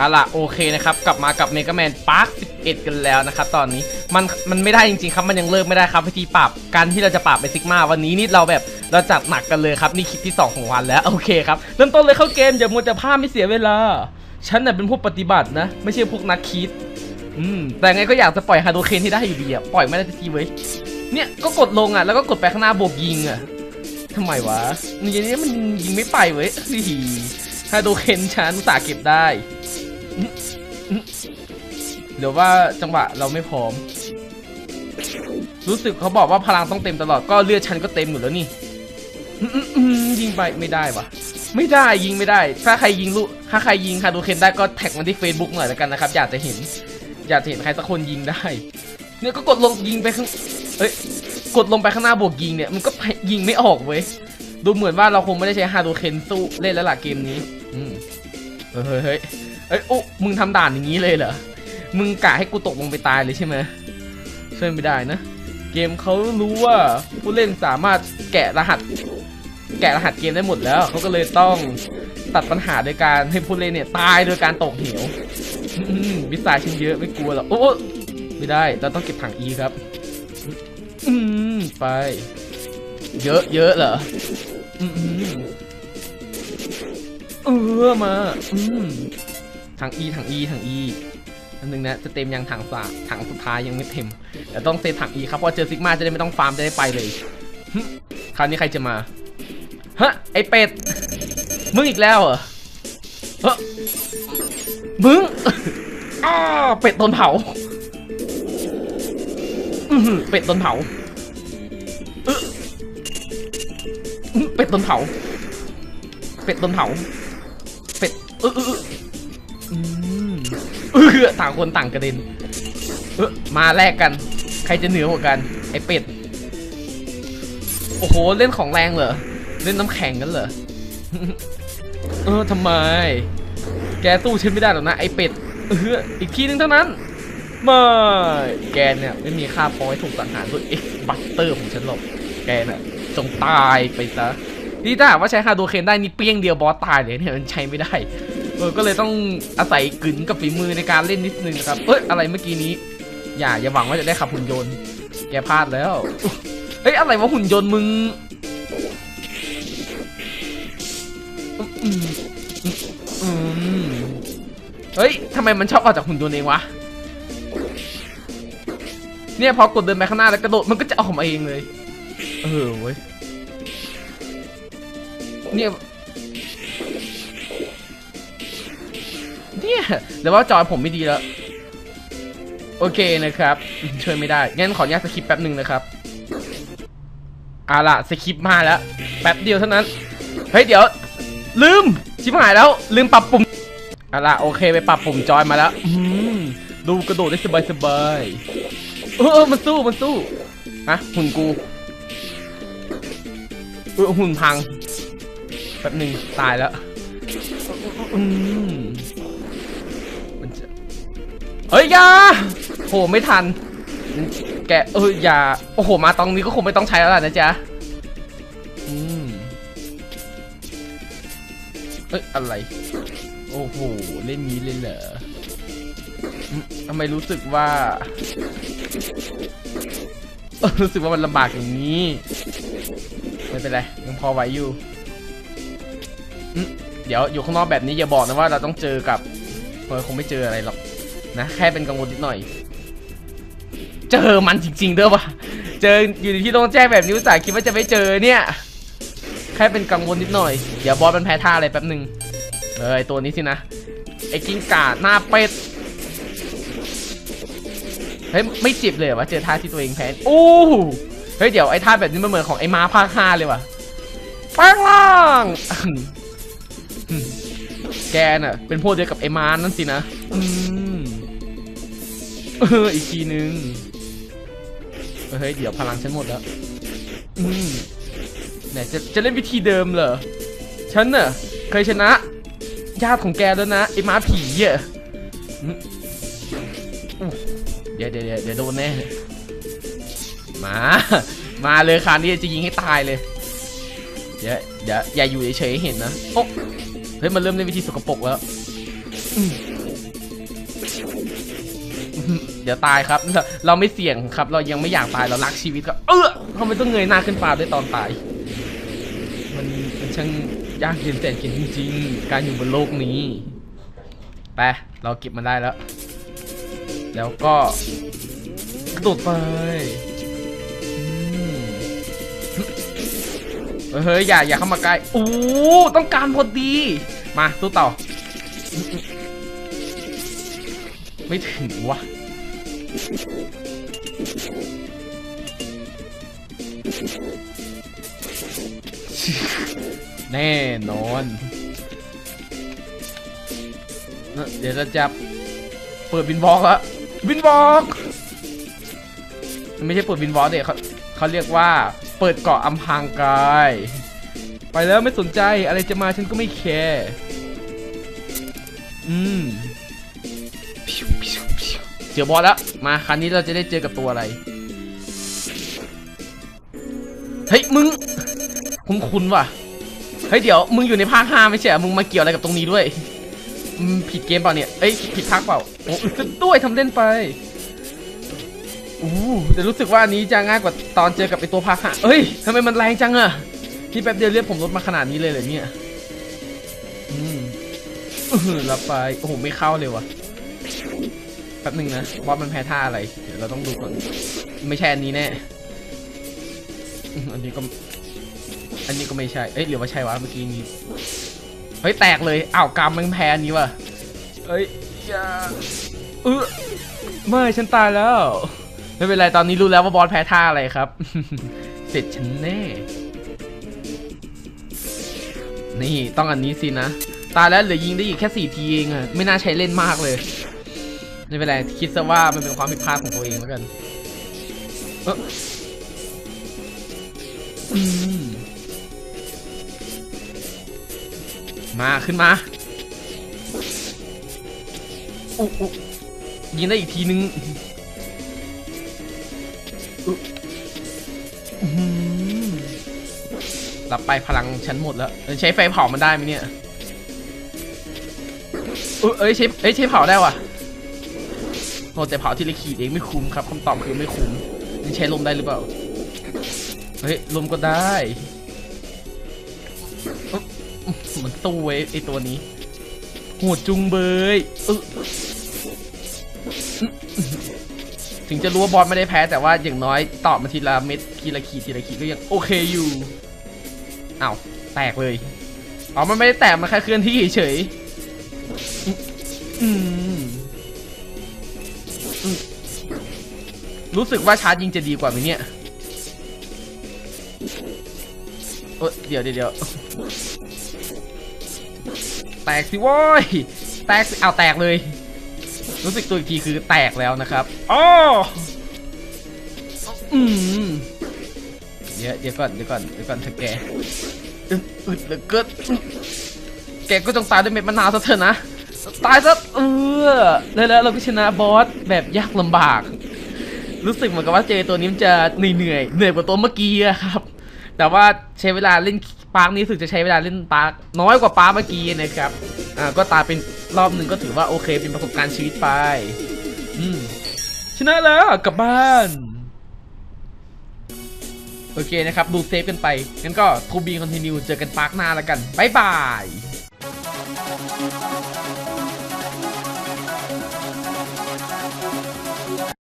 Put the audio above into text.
เอาล่ะโอเคนะครับ กลับมากับเมก a แมนปาร์ค11 กันแล้วนะครับ ตอนนี้มันมันไม่ได้จริงๆครับ มันยังเลิกไม่ได้ครับวิธีปรับการที่เราจะปรับไปซิกมาวันนี้นี่เราแบบเราจัดหนักกันเลยครับนี่คลิปที่ 2 ของวันแล้วโอเคครับเริ่มต้นเลยเข้าเกมอย่ามัวแต่พลาดไม่เสียเวลา ฉันน่ะเป็นผู้ปฏิบัตินะ ไม่ใช่พวกนักคิดอืมแต่ไงก็อยากจะปล่อยฮาโดเคนให้ได้อยู่ดีอะปล่อยไม่ได้ทีเว้ยเนี่ยก็กดลงอะแล้วก็กดไปข้างหน้าโบกยิงอะทำไมวะนี่อย่างนี้มันยิงไม่ไปเว้ยฮาโดเคนฉันอุตส่าเก็บได้ เดี๋ยวว่าจังหวะเราไม่พร้อม รู้สึกเขาบอกว่าพลังต้องเต็มตลอดก็เลือดฉันก็เต็มอยู่แล้วนี่ยิงไปไม่ได้วะไม่ได้ยิงไม่ได้ ถ้าใครยิงลูกถ้าใครยิงคาดูเคนได้ก็แท็กมาที่ Facebook หน่อยแล้วกันนะครับ อยากจะเห็น อยากจะเห็นใครสักคนยิงได้ เนี่ยก็กดลงยิงไปข้างเอ้ยกดลงไปข้างหน้าบวกยิงเนี่ยมันก็ยิงไม่ออกเว้ยดูเหมือนว่าเราคงไม่ได้ใช้ฮาดูเคนสู้เล่นแล้วล่ะเกมนี้ อืมเฮ้ย เอ้ยโอ้มึงทำด่านอย่างนี้เลยเหรอ มึงกะให้กูตกลงไปตายเลยใช่ไหมช่วยไม่ได้นะ เกมเขารู้ว่าผู้เล่นสามารถแกะรหัส แกะรหัสเกมได้หมดแล้ว เขาก็เลยต้องตัดปัญหาโดยการให้ผู้เล่นเนี่ยตายโดยการตกเหวมวิสัยชิ้นเยอะไม่กลัวหรอกโอ้ไม่ได้เราต้องเก็บถังอีครับอืมไป เยอะเยอะเหรออืมอืมเออมา อืม ถัง E ถัง E ถัง E อันนึงนะจะเต็มยังถังสาถังสุดท้ายยังไม่เต็มแต่ต้องเซฟถัง E ครับเพราะเจอซิกมาจะได้ไม่ต้องฟาร์มจะได้ไปเลยคราวนี้ใครจะมาฮะไอเป็ดมึงอีกแล้วเหรอเฮ้มึงอ้าเป็ดโดนเผาอื้อหือเป็ดโดนเผาอื้ออเป็ดโดนเผาเป็ดโดนเผาเป็ดเออ ต่างคนต่างกระเด็นเออมาแลกกัน ใครจะเหนือกว่ากัน ไอเป็ด โอ้โห เล่นของแรงเหรอ เล่นน้ำแข็งกันเหรอ เออทำไม แกตู้ฉันไม่ได้หรอกนะ ไอเป็ด เอออีกทีนึงเท่านั้น ไม่ แกเนี่ยไม่มีค่าพอให้ถูกสังหารด้วยเอ็กบัตเตอร์ของฉันหรอก แกน่ะจงตายไปซะนี่ถ้าว่าใช้ฮาโดเคนได้นี่เปี้ยงเดียวบอสตายเลยเนี่ยมันใช้ไม่ได้ เออก็เลยต้องอาศัยกึ๋นกับฝีมือในการเล่นนิดนึงนะครับ เอ้ยอะไรเมื่อกี้นี้ อย่าอย่าหวังว่าจะได้ขับหุ่นยนต์ แกพลาดแล้วเฮ้ยอะไรวะหุ่นยนต์มึงอืมเฮ้ยทำไมมันชอบออกจากหุ่นยนต์เองวะ เนี่ยพอกดเดินไปข้างหน้าแล้วกระโดดมันก็จะออกมาเองเลย เออเว้ย เนี่ย เนี่ย แต่ว่าจอยผมไม่ดีแล้ว โอเคนะครับ ช่วยไม่ได้ งั้นขออนุญาตสคิปแป๊บหนึ่งนะครับอาล่ะสคิปมาแล้ว แป๊บเดียวเท่านั้น เฮ้ยเดี๋ยว ลืม ชิบหายแล้ว ลืมปรับปุ่มอาล่ะโอเคไปปรับปุ่มจอยมาแล้วอืมดูกระโดดได้สบายสบายเออมันสู้มันสู้อะหุ่นกูเออหุ่นพังแป๊บหนึ่งตายแล้วอืม เฮ้ยยาโหไม่ทัน แกเอออย่าโอ้โหมาตรงนี้ก็คงไม่ต้องใช้แล้วล่ะนะจ๊ะอืมเอ้ยอะไร โอ้โหเล่นนี้เลยเหรอทำไมรู้สึกว่า รู้สึกว่ามันลำบากอย่างนี้ ไม่เป็นไรยังพอไหวอยู่เดี๋ยวอยู่ข้างนอกแบบนี้อย่าบอกนะว่าเราต้องเจอกับเออคงไม่เจออะไรหรอก นะแค่เป็นกังวลนิดหน่อย เจอมันจริงๆเด้อวะเจออยู่ที่โล่งแจ้งแบบนี้อุตส่าห์คิดว่าจะไม่เจอเนี่ยแค่เป็นกังวลนิดหน่อย เดี๋ยวบอสมันแพ้ท่าอะไรแป๊บหนึ่งเออไอตัวนี้สินะไอ้กิ้งก่าหน้าเป็ดเฮ้ยไม่จ็บเลยวะเจอท่าที่ตัวเองแพ้โอ้เฮ้ยเดี๋ยวไอ้ท่าแบบนี้มันเหมือนของไอ้ม้าภาคห้าเลยว่ะแปลงล่างแกน่ะเป็นพวกเดียวกับไอ้มานนั่นสินะอืม เอออีกทีนึงเฮ้ยเดี๋ยวพลังฉันหมดแล้วอืมไหนจะจะเล่นวิธีเดิมเหรอฉันน่ะเคยชนะ ญาติของแกแล้วนะไอ้ม้าผีอะอืมอู้เดี๋ยวเดี๋ยวเดี๋ยวเดี๋ยวโดนแน่มา มาเลยคราวนี้จะยิงให้ตายเลย เดี๋ยวเดี๋ยวอย่าอยู่เฉยๆเห็นนะโอ้เฮ้ยมันเริ่มเล่นวิธีสกปรกแล้ว อืมดี๋ยวตายครับ เราไม่เสี่ยงครับ เรายังไม่อยากตายเรารักชีวิตครับเออทำไมต้องเงยหน้าขึ้นฟ้าด้วยตอนตาย มันมันช่างยากเย็นแสนเข็ญจริงๆ การอยู่บนโลกนี้ไปเราเก็บมันได้แล้ว แล้วก็กระโดดไปเฮ้ยอย่าอย่าเข้ามาใกล้โอ้ต้องการพอดี มาตู้ต่อไม่ถึงวะ แน่นอน เดี๋ยวเราจะเปิดวินบอกล้ววินบอกไม่ใช่เปิดวินบอกเด็กเขาเขาเรียกว่าเปิดเกาะอำพางกาย ไปแล้วไม่สนใจอะไรจะมาฉันก็ไม่แคร์อืม จอบอสแล้ว มาครั้นี้เราจะได้เจอกับตัวอะไร เฮ้ยมึง คุ้นคุ้นว่ะ เฮ้ยเดี๋ยวมึงอยู่ในภาคห้าไม่ใช่มึงมาเกี่ยวอะไรกับตรงนี้ด้วย ผิดเกมเปล่าเนี่ย เอ้ยผิดภาคเปล่า โอ้อึดซะด้วยทำเล่นไปอู้แต่รู้สึกว่าอันนี้จะง่ายกว่าตอนเจอกับไอตัวภาคห้าเฮ้ยทำไมมันแรงจังอะที่แป๊บเดียวเรียกผมลดมาขนาดนี้เลยเหรอเนี่ย อืมรับไป โอ้โห ไม่เข้าเลยว่ะ แป๊บหนึ่งนะบอสมันแพ้ท่าอะไร เดี๋ยวเราต้องดูก่อนไม่ใช่อันนี้แน่ อันนี้ก็ อันนี้ก็ไม่ใช่ เอ้ยหรือว่าใช่วะเมื่อกี้นี้ เฮ้ยแตกเลย อ้าวกรรมมันแพ้อันนี้ว่ะเอ้ยอย่าเออไม่ฉันตายแล้ว ไม่เป็นไรตอนนี้รู้แล้วว่าบอสแพ้ท่าอะไรครับ เสร็จฉันแน่ นี่ต้องอันนี้สินะ ตายแล้วเหลือยิงได้อีกแค่สี่ทีเองอะไม่น่าใช้เล่นมากเลย ไม่เป็นไร คิดซะว่ามันเป็นความผิดพลาดของตัวเองแล้วกันมาขึ้นมาอุ๊อุ๊ยิงได้อีกทีนึงหือรับไปพลังฉันหมดแล้ว ใช้ไฟเผามันได้ไหมเนี่ยเอยเอ้ยใช้เอ้ยใช้เผาได้ว่ะ โอ้แต่เผาที่ละขีดเองไม่คุ้มครับคำตอบคือไม่คุ้มนี่ใช้ลมได้หรือเปล่า เฮ้ยลมก็ได้เอ๊ะมันตู้ไว้ไอตัวนี้โหดจุงเบยเออถึงจะรู้ว่าบอสไม่ได้แพ้แต่ว่าอย่างน้อยตอบมาทีละเม็ดทีละขีดทีละขีดก็ยังโอเคอยู่อ้าวแตกเลยอ๋อมันไม่ได้แตกมันแค่เคลื่อนที่เฉยอืม รู้สึกว่าชาร์จยิงจะดีกว่าไหมเนี่ยเอยเดี๋ยวเดี๋ยวแตกสิโว้ย แตกสิเอาแตกเลย รู้สึกตัวอีกทีคือแตกแล้วนะครับอ๋ออืมเดี๋ยวเดี๋ยวก่อนเดี๋ยวก่อนเดี๋ยวก่อนเธอแกอึดอึดเหลือเกินแกก็ต้องตายด้วยเม็ดมะนาวซะเถอะนะ ตายซะเออแล้วเราก็ชนะบอสแบบยากลำบาก รู้สึกเหมือนกับว่าเจตัวนี้มันจะเหนื่อยเหนื่อยเหนื่อยกว่าตัวเมื่อกี้ครับ แต่ว่าใช้เวลาเล่นปาร์คนี้สึกจะใช้เวลาเล่นปาร์คน้อยกว่าปาร์คเมื่อกี้นะครับอ่าก็ตาเป็นรอบหนึ่งก็ถือว่าโอเคเป็นประสบการณ์ชีวิตไป อืมชนะแล้วกลับบ้านโอเคนะครับ ดูเซฟกันไป งั้นก็ทูบีคอนติเนียเจอกันปาร์คหน้าแล้วกัน บ๊ายบาย